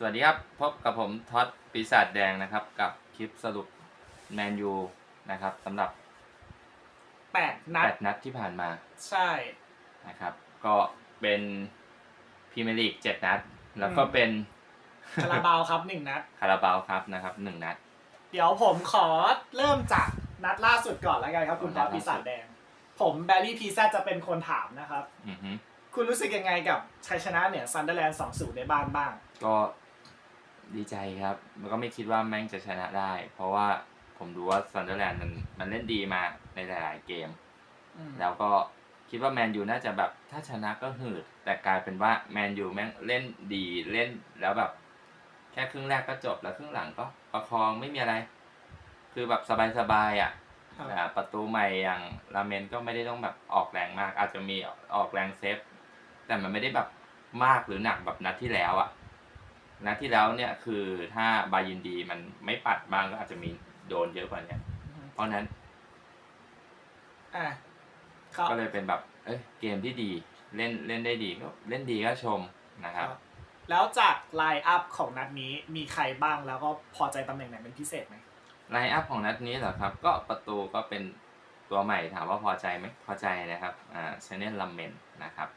สวัสดีครับ พบกับผมท็อดปีศาจแดงนะครับ กับคลิปสรุปแมนยูนะครับสำหรับแปดนัด 8 นัดที่ผ่านมาใช่ นะครับ ก็เป็นพรีเมียร์ลีก7นัด แล้วก็อืมเป็นคาราบาวครับหนึ่งนัด คาราบาวครับนะครับหนึ่งนัด เดี๋ยวผมขอเริ่มจากนัดล่าสุดก่อนแล้วกันครับคุณนัท็อดปล่าสุดปีศาจแดง ผมแบร์รี่พีแซจะเป็นคนถามนะครับ อือฮึคุณรู้สึกยังไงกับชัยชนะเนี่ยซันเดอร์แลนด์สองศูนย์ในบ้านบ้าง ก็ ดีใจครับมันก็ไม่คิดว่าแม่งจะชนะได้ เพราะว่าผมดูว่าซันเดอร์แลนด์มันมันเล่นดีมาในหลาย ๆ เกมอืมแล้วก็คิดว่าแมนยูน่าจะแบบถ้าชนะก็หืด แต่กลายเป็นว่าแมนยูแม่งเล่นดีเล่นแล้วแบบ แค่ครึ่งแรกก็จบแล้วครึ่งหลังก็ประคองไม่มีอะไร คือแบบสบายๆอะครับอ่าประตูใหม่อย่างลาเมนก็ไม่ได้ต้องแบบออกแรงมาก อาจจะมีออกแรงเซฟ แต่มันไม่ได้แบบมากหรือหนักแบบนัดที่แล้วอะ นัดที่แล้วเนี่ยคือถ้าบายินดีมันไม่ปัดบ้างก็อาจจะมีโดนเยอะกว่าเนี้ยเพราะฉะนั้นอะครับก็เลยเป็นแบบ เอ้ยเกมที่ดีเล่นเล่นได้ดีก็เล่นดีก็ชมนะครับ แล้วจากไลน์อัพของนัดนี้มีใครบ้างแล้วก็พอใจตำแหน่งไหนเป็นพิเศษไหมไลน์อัพของนัดนี้เหรอครับ ก็ประตูก็เป็นตัวใหม่ถามว่าพอใจไหมพอใจนะครับอ่าเชนเนลลัมเมนนะครับ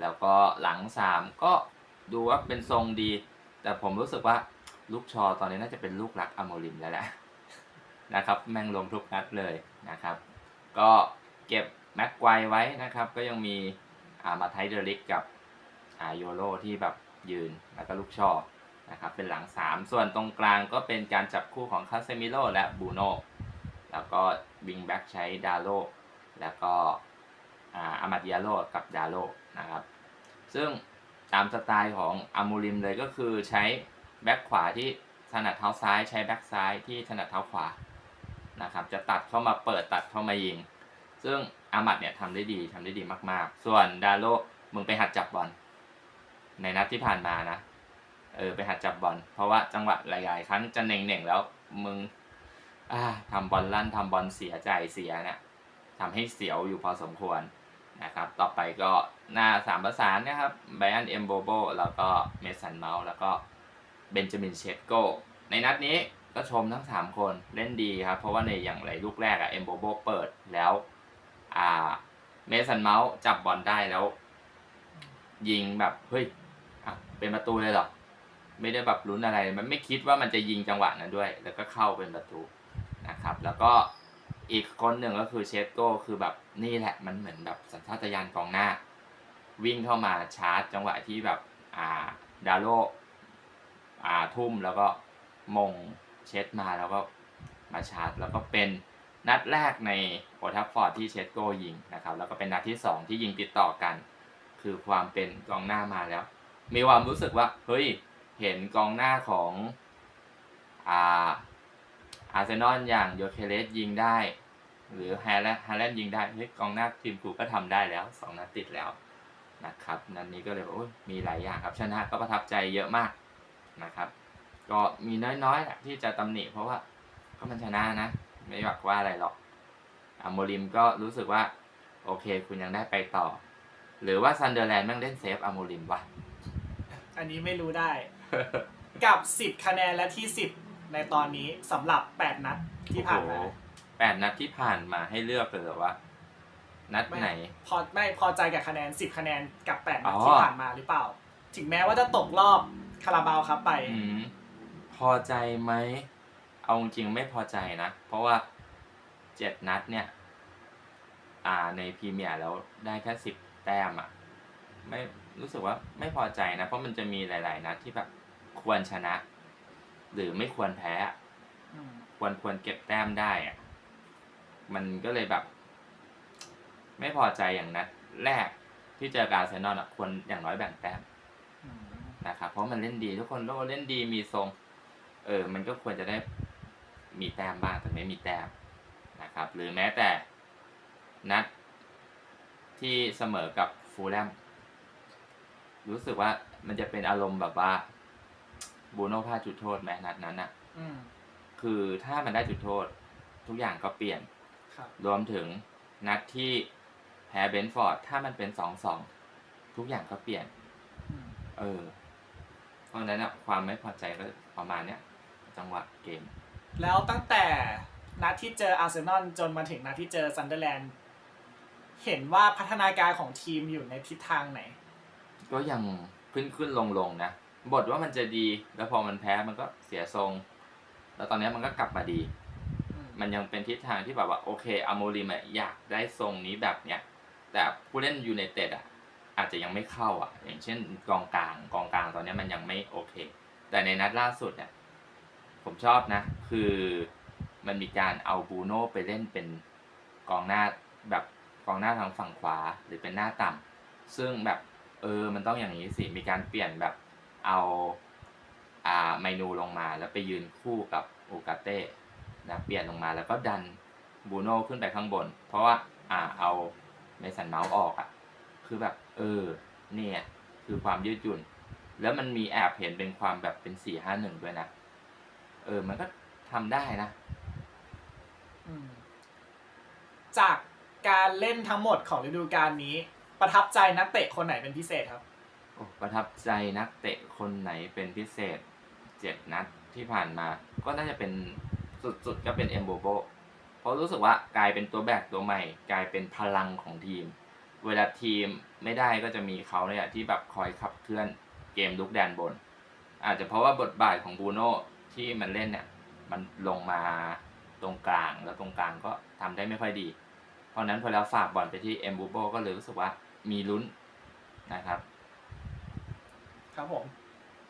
แล้วก็หลังสามก็ดูว่าเป็นทรงดี แต่ผมรู้สึกว่าลูกชอตอนนี้น่าจะเป็นลูกรักอโมริมแล้วแหละนะครับแม่งลงทุกนัดเลยนะครับ ก็เก็บแม็กไกวไว้นะครับ ก็ยังมีอามาไทเดอริกกับอาโยโรที่แบบยืนแล้วก็ลูกชอนะครับเป็นหลัง 3 ส่วนตรงกลางก็เป็นการจับคู่ของคาเซมิโลและบูโนแล้วก็วิงแบ็กใช้ดาโลแล้วก็อาอามาดิอาโลกับดาโลนะครับ ซึ่ง ตามสไตล์ของอามูริมเลยก็คือใช้แบ็กขวาที่ถนัดเท้าซ้ายใช้แบ็กซ้ายที่ถนัดเท้าขวานะครับจะตัดเข้ามาเปิดตัดเข้ามายิง ซึ่งอามัดเนี่ยทำได้ดีทำได้ดีมากๆ ส่วนดาโลมึงไปหัดจับบอลในนัดที่ผ่านมานะเออไปหัดจับบอลเพราะว่าจังหวะหลายๆครั้งจะเน่งๆแล้วมึงอ่าทำบอลลั่นทำบอลเสียใจเสียเนี่ยทำให้เสียวอยู่พอสมควรนะครับ ต่อไปก็ หน้าสามประสานนะครับไบอันเอมโบโบแล้วก็เมสันเมาส์แล้วก็เบนจามินเชตโกในนัดนี้ก็ชมทั้ง 3 คนเล่นดีครับ เพราะว่าในอย่างไรลูกแรกอะเอมโบโบเปิดแล้วอ่าเมสันเมาส์จับบอลได้แล้ว ยิงแบบเฮ้ยอะเป็นประตูเลยเหรอ ไม่ได้แบบลุ้นอะไร มันไม่คิดว่ามันจะยิงจังหวะนั้นด้วย แล้วก็เข้าเป็นประตูนะครับ แล้วก็อีกคนหนึ่งก็คือเชสโก้คือแบบนี่แหละมันเหมือนแบบสัญชาตญาณกองหน้า วิ่งเข้ามาชาร์จ จังหวะที่แบบอ่าดาโลอ่าทุ่มแล้วก็มงเช็ดมาแล้วก็มาชาร์จ แล้วก็เป็นนัดแรกในโอทัฟฟอร์ดที่เชสโกยิงนะครับแล้วก็เป็นนัดที่สองที่ยิงติดต่อกัน คือความเป็นกองหน้ามาแล้ว มีความรู้สึกว่าเฮ้ยเห็นกองหน้าของอ่าอาร์เซนอลอย่างโยเคเลสยิงได้ หรือแฮร์แลนด์ฮาแลนด์ยิงได้เฮ้ยกองหน้าทีมกูก็ทำได้แล้วสองนัดติดแล้ว นะครับนัดนนี้ก็เลยบอกโอ้ยมีหลายอย่างครับชนะก็ประทับใจเยอะมากนะครับ ก็มีน้อยๆแหละที่จะตำหนิ เพราะว่าก็มันชนะนะ ไม่อยากว่าอะไรหรอกอาโมริมก็รู้สึกว่า โอเค คุณยังได้ไปต่อ หรือว่าซันเดอร์แลนด์แม่งเล่นเซฟอาโมริมวะอันนี้ไม่รู้ได้ กับ 10 คะแนนและที่ 10 ในตอนนี้สำหรับ 8 นัดที่ผ่านมาโอ้โหแปดนัดที่ผ่านมาให้เลือกเลยเหรอว่า นัดไหน พอไม่พอใจกับคะแนน 10 คะแนนกับ8นัดอ๋อที่ผ่านมาหรือเปล่า ถึงแม้ว่าจะตกรอบคาราบาวครับไปอืมพอใจไหม เอาจริงๆไม่พอใจนะ เพราะว่าเจ็ดนัดเนี่ย อ่าในพรีเมียร์แล้วได้แค่สิบแต้มอะ ไม่รู้สึกว่าไม่พอใจนะ เพราะมันจะมีหลาย ๆ นัดที่แบบควรชนะ หรือไม่ควรแพ้อะอืมควรควรเก็บแต้มได้อะมันก็เลยแบบ ไม่พอใจอย่างนัดแรกที่เจอกับอาร์เซนอลอะควรอย่างน้อยแบ่งแต้มอืมนะครับเพราะมันเล่นดีทุกคนโลเล่นดีมีทรง เออ มันก็ควรจะได้มีแต้มบ้างแต่ไม่มีแต้มนะครับ หรือแม้แต่นัดที่เสมอกับฟูลแลมรู้สึกว่ามันจะเป็นอารมณ์แบบว่าบูโน่พลาดจุดโทษไหมนัดนั้นอะอืมคือถ้ามันได้จุดโทษ ทุกอย่างก็เปลี่ยนครับรวมถึงนัดที่ แพ้เบนฟอร์ด ถ้ามันเป็นสองสองทุกอย่างก็เปลี่ยนอืมเออ เพราะฉะนั้นอะความไม่พอใจก็ประมาณเนี้ยจังหวะเกม แล้วตั้งแต่นัดที่เจออาร์เซนอลจนมาถึงนัดที่เจอซันเดอร์แลนด์เห็นว่าพัฒนาการของทีมอยู่ในทิศทางไหน ก็ยังขึ้นขึ้นลงลงนะบทว่ามันจะดี แล้วพอมันแพ้มันก็เสียทรง แล้วตอนนี้มันก็กลับมาดี มันยังเป็นทิศทางที่แบบว่าโอเคอโมริมอะอยากได้ทรงนี้แบบเนี้ย แต่ผู้เล่นยูไนเต็ดอะอาจจะยังไม่เข้าอะ อย่างเช่นกองกลางกองกลางตอนนี้มันยังไม่โอเค แต่ในนัดล่าสุดเนี่ยผมชอบนะ คือมันมีการเอาบูโน่ไปเล่นเป็นกองหน้าแบบกองหน้าทางฝั่งขวาหรือเป็นหน้าต่ำซึ่งแบบเออมันต้องอย่างนี้สิ มีการเปลี่ยนแบบเอาอ่าไมนูลงมาแล้วไปยืนคู่กับโอกาเต้นะเปลี่ยนลงมาแล้วก็ดันบูโน่ขึ้นไปข้างบน เพราะว่าอ่าเอา เมสันเมาส์ออกอะ่ะ คือแบบ เออ เนี่ย คือความยืดหยุ่น แล้วมันมีแอบเห็นเป็นความแบบเป็นสี่ห้าหนึ่งด้วยนะ เออ มันก็ทำได้นะ อืมจากการเล่นทั้งหมดของฤดูกาลนี้ ประทับใจนักเตะคนไหนเป็นพิเศษครับ โอ้ประทับใจนักเตะคนไหนเป็นพิเศษเจ็ดนัดที่ผ่านมา ก็น่าจะเป็นสุดๆก็เป็นเอมโบโบ เพราะรู้สึกว่ากลายเป็นตัวแบกตัวใหม่ กลายเป็นพลังของทีม เวลาทีมไม่ได้ก็จะมีเขาเนี่ยที่แบบคอยขับเคลื่อนเกมลุกแดนบน อาจจะเพราะว่าบทบาทของบูโน่ที่มันเล่นเนี่ยมันลงมาตรงกลางแล้วตรงกลางก็ทำได้ไม่ค่อยดี เพราะฉะนั้นพอเราฝากบอลไปที่เอมบูโบก็เลยรู้สึกว่ามีลุ้นนะครับ ครับผม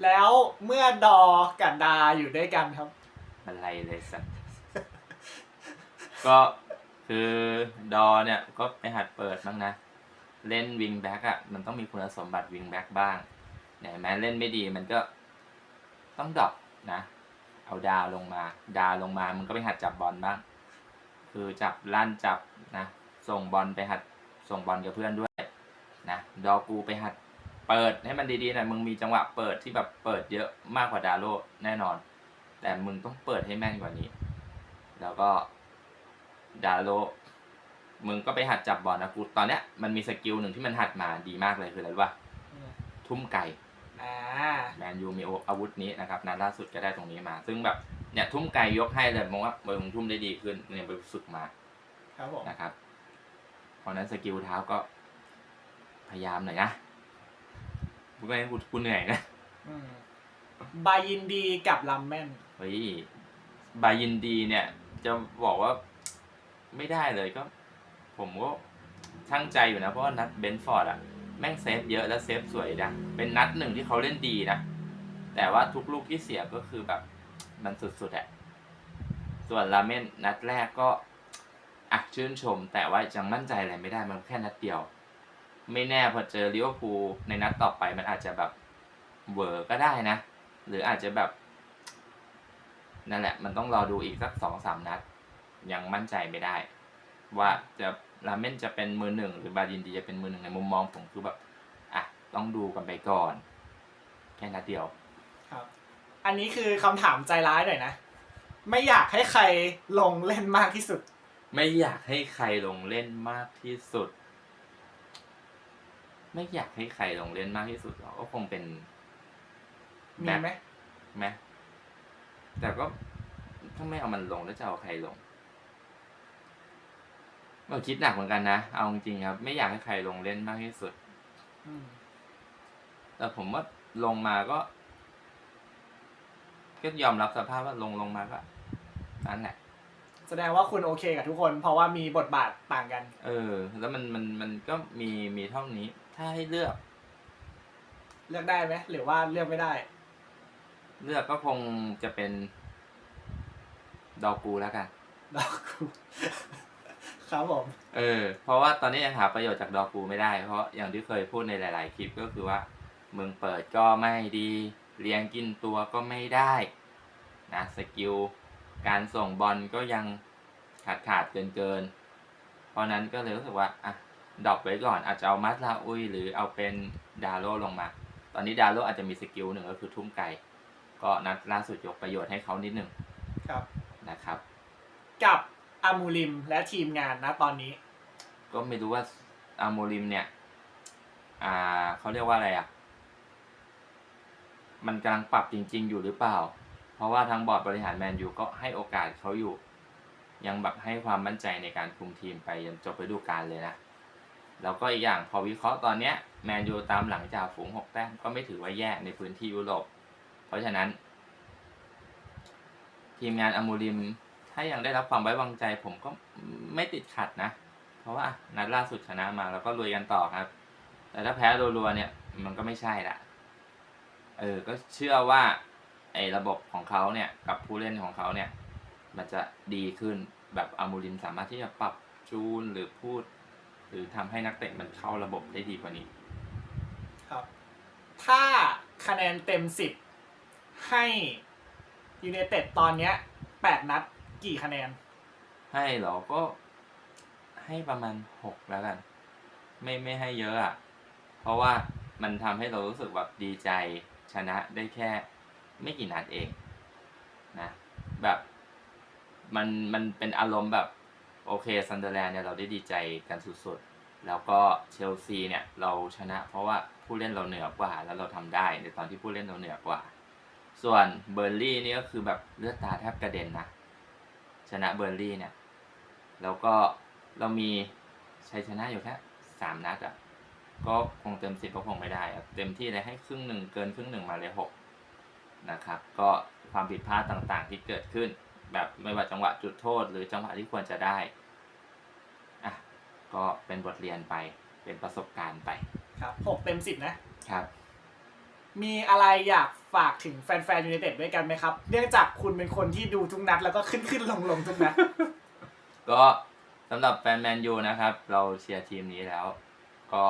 แล้วเมื่อดอกับดาอยู่ด้วยกันครับบันไลเลยสัตว์ ก็คือดอเนี่ยก็ไปหัดเปิดบ้างนะ เล่นวิงแบ็กอะ มันต้องมีคุณสมบัติวิงแบ็กบ้างเนี่ยแม้เล่นไม่ดีมันก็ต้องดรอปนะ เอาดาวลงมา ดาวลงมามันก็ไปหัดจับบอลบ้าง คือจับลั่นจับนะ ส่งบอลไปหัดส่งบอลกับเพื่อนด้วยนะดอกูไปหัดเปิดให้มันดีๆหน่อยมึงมีจังหวะเปิดที่แบบเปิดเยอะมากกว่าดาโลแน่นอน แต่มึงต้องเปิดให้แม่นกว่านี้ แล้วก็ ดาโลมึงก็ไปหัดจับบอลนะกูตอนเนี้ยมันมีสกิลหนึ่งที่มันหัดมาดีมากเลยคืออะไรรู้ป่ะทุ่มไก่อ่าแมนยูมีอาวุธนี้นะครับนัดล่าสุดก็ได้ตรงนี้มา ซึ่งแบบเนี่ยทุ่มไก่ยกให้เลยมองว่ามึงทุ่มได้ดีขึ้นเนี่ยไปฝึกมา ครับผมนะครับเพราะฉะนั้นสกิลเท้าก็ พยายามหน่อยนะพูดไปกูกูเหนื่อยนะอืมบายินดีกับลัมแมนเฮ้ยบายินดีเนี่ย จะบอกว่า ไม่ได้เลยก็ ผมก็ช่างใจอยู่นะ เพราะว่านัดเบนฟอร์ดอะแม่งเซฟเยอะแล้วเซฟสวยนะเป็นนัดหนึ่งที่เขาเล่นดีนะแต่ว่าทุกลูกที่เสียก็คือแบบ มันสุดๆอะส่วนลาเมนนัดแรกก็อะชื่นชม แต่ว่ายังมั่นใจอะไรไม่ได้มันแค่นัดเดียว ไม่แน่พอเจอลิเวอร์พูลในนัดต่อไปมันอาจจะแบบเวอร์ก็ได้นะ หรืออาจจะแบบ นั่นแหละ มันต้องรอดูอีกสักสองสามนัด ยังมั่นใจไม่ได้ ว่าจะลาเมนจะเป็นมือหนึ่งหรือบาดินดีจะเป็นมือหนึ่งในมุมมองผมคือแบบอะต้องดูกันไปก่อน แค่นัดเดียว ครับ อันนี้คือคำถามใจร้ายหน่อยนะ ไม่อยากให้ใครลงเล่นมากที่สุด ไม่อยากให้ใครลงเล่นมากที่สุด ไม่อยากให้ใครลงเล่นมากที่สุดหรอกก็คงเป็นมีไหมไหมแต่ก็ถ้าไม่เอามันลงแล้วจะเอาใครลง ก็คิดหนักเหมือนกันนะ เอาจริงๆครับ ไม่อยากให้ใครลงเล่นมากที่สุด อืมแต่ผมว่าลงมาก็ ก็ยอมรับสภาพว่าลงลงมาก็นั่นแหละ แสดงว่าคุณโอเคกับทุกคน เพราะว่ามีบทบาทต่างกัน เออ แล้วมันมันมันก็มีมีเท่านี้ ถ้าให้เลือก เลือกได้ไหมหรือว่าเลือกไม่ได้ เลือกก็คงจะเป็น ดอกูแล้วกัน ดอกกู ครับผม เออ เพราะว่าตอนนี้ยังหาประโยชน์จากดอกูไม่ได้ เพราะอย่างที่เคยพูดในหลาย ๆ คลิปก็คือว่ามึงเปิดก็ไม่ดีเลี้ยงกินตัวก็ไม่ได้นะสกิลการส่งบอลก็ยังขาดขาดเกินเกินๆเพราะนั้นก็เลยรู้สึกว่าอะดรอปไว้ก่อนอาจจะเอามัสลาอุยหรือเอาเป็นดาโลลงมา ตอนนี้ดาโลอาจจะมีสกิลหนึ่งก็คือทุ่มไก่ ก็นัดล่าสุดยกประโยชน์ให้เขานิดหนึ่งครับนะครับ กับ อามูลิมและทีมงานนะตอนนี้ ก็ไม่รู้ว่าอาโมริมเนี่ย อ่าเขาเรียกว่าอะไรอะ มันกำลังปรับจริง ๆ อยู่หรือเปล่า เพราะว่าทางบอร์ดบริหารแมนยูก็ให้โอกาสเขาอยู่ ยังแบบให้ความมั่นใจในการคุมทีมไปจนจบฤดูกาลเลยนะ แล้วก็อีกอย่างพอวิเคราะห์ตอนเนี้ยแมนยูตามหลังจากฝูงหกแต้มก็ไม่ถือว่าแย่ในพื้นที่ยุโรป เพราะฉะนั้น ทีมงานอามูริม ถ้ายังได้รับความไว้วางใจผมก็ไม่ติดขัดนะ เพราะว่านัดล่าสุดชนะมาแล้วก็ลุยกันต่อครับ แต่ถ้าแพ้รัวๆเนี่ย มันก็ไม่ใช่ละเออ ก็เชื่อว่าไอ้ระบบของเขาเนี่ย กับผู้เล่นของเขาเนี่ย มันจะดีขึ้นแบบอามูริมสามารถที่จะปรับจูนหรือพูด หรือทำให้นักเตะมันเข้าระบบได้ดีกว่านี้ ครับ ถ้าคะแนนเต็มสิบให้ยู i นเต็ดตอนเนี้ยแปดนัด กี่คะแนน ให้เหรอก็ให้ประมาณหกแล้วกัน ไม่ไม่ให้เยอะอะ เพราะว่ามันทำให้เรารู้สึกแบบดีใจชนะได้แค่ไม่กี่นัดเองนะแบบมันมันเป็นอารมณ์แบบโอเคซันเดอร์แลนด์เนี่ยเราได้ดีใจกันสุดๆ แล้วก็เชลซีเนี่ยเราชนะ เพราะว่าผู้เล่นเราเหนือกว่า แล้วเราทำได้ในตอนที่ผู้เล่นเราเหนือกว่า ส่วนเบอร์ลี่นี่ก็คือแบบเลือดตาแทบกระเด็นนะ ชนะเบอร์ลี่เนี่ย แล้วก็เรามีชัยชนะอยู่แค่สามนัดอะก็คงเต็มสิบก็คงไม่ได้อะเต็มที่เลยให้ครึ่งหนึ่งเกินครึ่งหนึ่งมาเลยหกนะครับ ก็ความผิดพลาดต่างๆที่เกิดขึ้น แบบไม่ว่าจังหวะจุดโทษ หรือจังหวะที่ควรจะได้อะก็เป็นบทเรียนไปเป็นประสบการณ์ไป ครับหกเต็มสิบนะครับ มีอะไรอยาก ฝากถึงแฟนๆยู i นเต็ดด้วยกันไหมครับ เนื่องจากคุณเป็นคนที่ดูทุกนัด แล้วก็ขึ้นขึ้นลงลงทุกนัด ก็สำหรับแฟนแมนยูนะครับ เราเชียร์ทีมนี้แล้ว ก็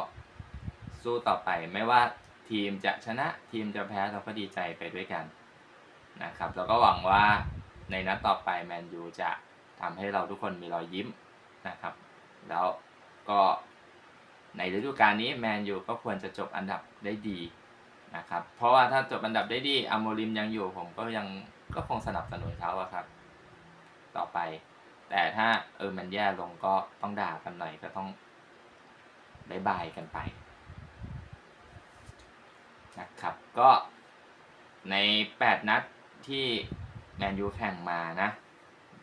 สู้ต่อไปไม่ว่าทีมจะชนะทีมจะแพ้เราก็ดีใจไปด้วยกันนะครับแล้วก็หวังว่าในนัดต่อไปแมนยูจะทำให้เราทุกคนมีรอยยิ้มนะครับ แล้วก็ในฤดูกาลนี้แมนยูก็ควรจะจบอันดับได้ดี นะครับ เพราะว่าถ้าจบอันดับได้ดีอโมริมยังอยู่ผมก็ยังก็คงสนับสนุนเขาอะครับ ต่อไป แต่ถ้าเออมันแย่ลงก็ต้องด่ากันหน่อยก็ต้องบายบายกันไปนะครับ ก็ใน 8 นัดที่แมนยูแข่งมานะ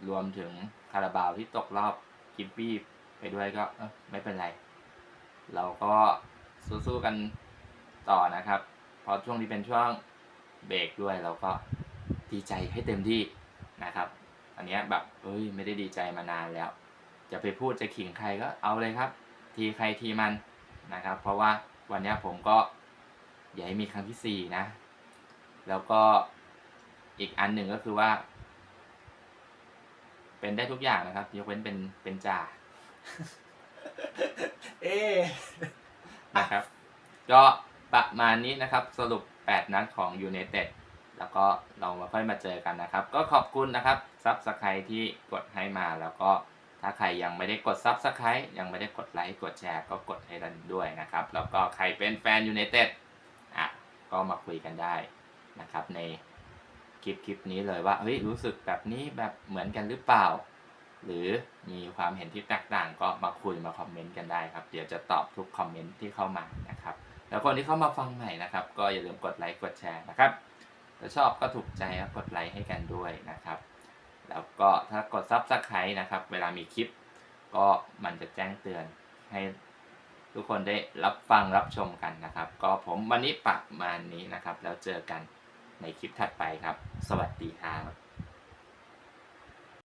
รวมถึงคาราบาวที่ตกรอบกิบบี้ไปด้วยก็ไม่เป็นไร เราก็สู้ๆกันต่อนะครับ เพราะช่วงนี้เป็นช่วงเบรกด้วยเราก็ดีใจให้เต็มที่นะครับ อันเนี้ยแบบเอ้ยไม่ได้ดีใจมานานแล้ว จะไปพูดจะขิงใครก็เอาเลยครับ ทีใครทีมันนะครับ เพราะว่าวันเนี้ยผมก็อย่าให้มีครั้งที่สี่นะ แล้วก็อีกอันหนึ่งก็คือว่า เป็นได้ทุกอย่างนะครับ ยกเว้นเป็นเป็นจ่าเอ๊ะนะครับ ก็ ประมาณนี้นะครับ สรุป 8 นัดของ u n i t e d แล้วก็เรามาค่อยมาเจอกันนะครับ ก็ขอบคุณนะครับซับสไครที่กดให้มาแล้วก็ถ้าใครยังไม่ได้กดซับสไครยังไม่ได้กดไลค์กดแชร์ก็กดให้ดันด้วยนะครับ แล้วก็ใครเป็นแฟน u n i t e d อะก็มาคุยกันได้นะครับในคลิปคลิปนี้เลยว่าเฮ้ยรู้สึกแบบนี้แบบเหมือนกันหรือเปล่า หรือมีความเห็นที่แตกต่างก็มาคุยมาคอมเมนต์กันได้ครับ เดี๋ยวจะตอบทุกคอมเมนต์ที่เข้ามานะครับ แล้วคนที่เข้ามาฟังใหม่นะครับ ก็อย่าลืมกดไลค์กดแชร์นะครับถ้าชอบก็ถูกใจก็กดไลค์ให้กันด้วยนะครับ แล้วก็ถ้ากดซับสไครต์นะครับ เวลามีคลิป ก็มันจะแจ้งเตือนให้ทุกคนได้รับฟังรับชมกันนะครับ ก็ผมวันนี้ประมาณนี้นะครับ แล้วเจอกันในคลิปถัดไปครับ สวัสดีครับ